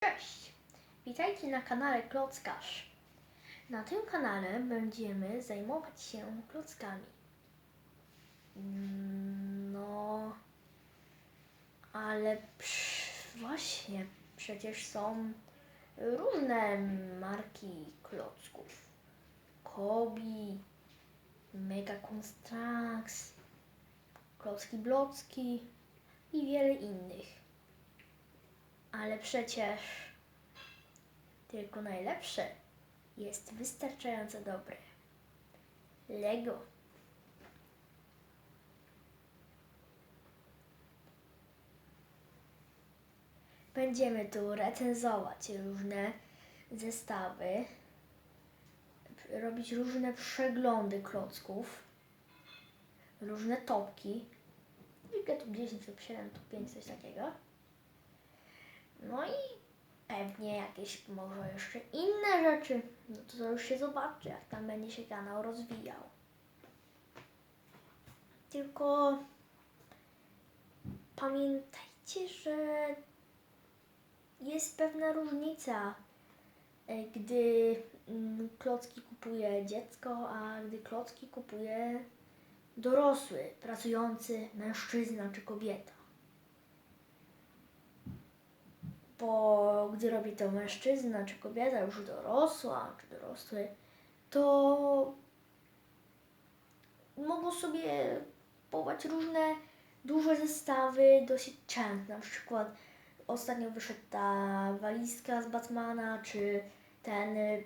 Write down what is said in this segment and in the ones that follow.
Cześć! Witajcie na kanale Klockarz. Na tym kanale będziemy zajmować się klockami. Mm, No, ale psz, właśnie, przecież są różne marki klocków. Kobi, Mega Construx, Klocki Blocki i wiele innych. Ale przecież tylko najlepsze jest wystarczająco dobre. Lego. Będziemy tu recenzować różne zestawy, robić różne przeglądy klocków, różne topki. Liga tu 10 lub 7 tu 5, coś takiego. No i pewnie jakieś może jeszcze inne rzeczy. No to, już się zobaczy, jak tam będzie się kanał rozwijał. Tylko pamiętajcie, że jest pewna różnica, e, gdy mm, klocki kupuje dziecko, a gdy klocki kupuje dorosły, pracujący mężczyzna czy kobieta. Bo gdy robi to mężczyzna czy kobieta już dorosła czy dorosły, to mogą sobie kupować różne duże zestawy dosyć często. Na przykład ostatnio wyszedł ta walizka z Batmana, czy ten y,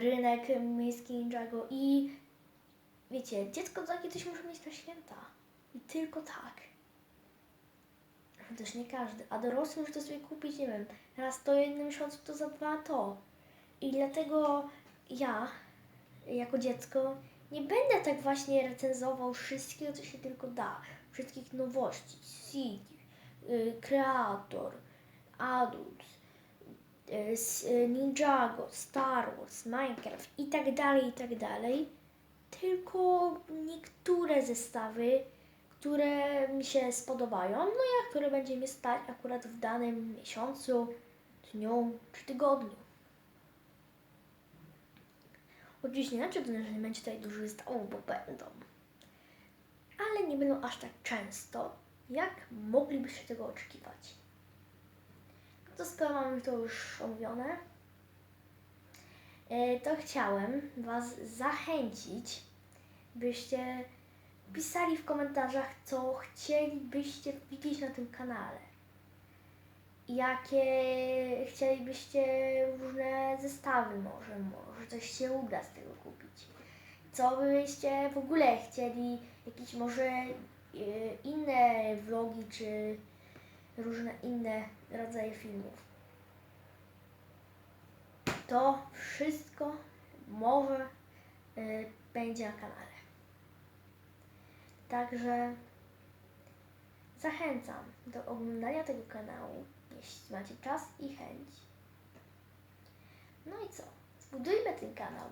rynek miejski Ninjago i wiecie, dziecko takie coś musi mieć na święta. I tylko tak. Też nie każdy. A dorosły już to sobie kupić, nie wiem, raz to jednym miesiącu, to za dwa to. I dlatego ja, jako dziecko, nie będę tak właśnie recenzował wszystkiego, co się tylko da. Wszystkich nowości, CD, y, Creator, Adult, y, y, Ninjago, Star Wars, Minecraft i tak dalej, i tak dalej. Tylko niektóre zestawy które mi się spodobają, no i które będzie mi stać akurat w danym miesiącu, dniu czy tygodniu. Oczywiście znaczy to, że nie będzie tutaj dużo zestawów, bo będą. Ale nie będą aż tak często, jak moglibyście tego oczekiwać. To skoro mamy to już omówione, e, to chciałem Was zachęcić, byście pisali w komentarzach, co chcielibyście widzieć na tym kanale. Jakie chcielibyście różne zestawy może, może coś się uda z tego kupić. Co byście w ogóle chcieli, jakieś może e, inne vlogi, czy różne inne rodzaje filmów. To wszystko może e, będzie na kanale. Także zachęcam do oglądania tego kanału, jeśli macie czas i chęć. No i co? Zbudujmy ten kanał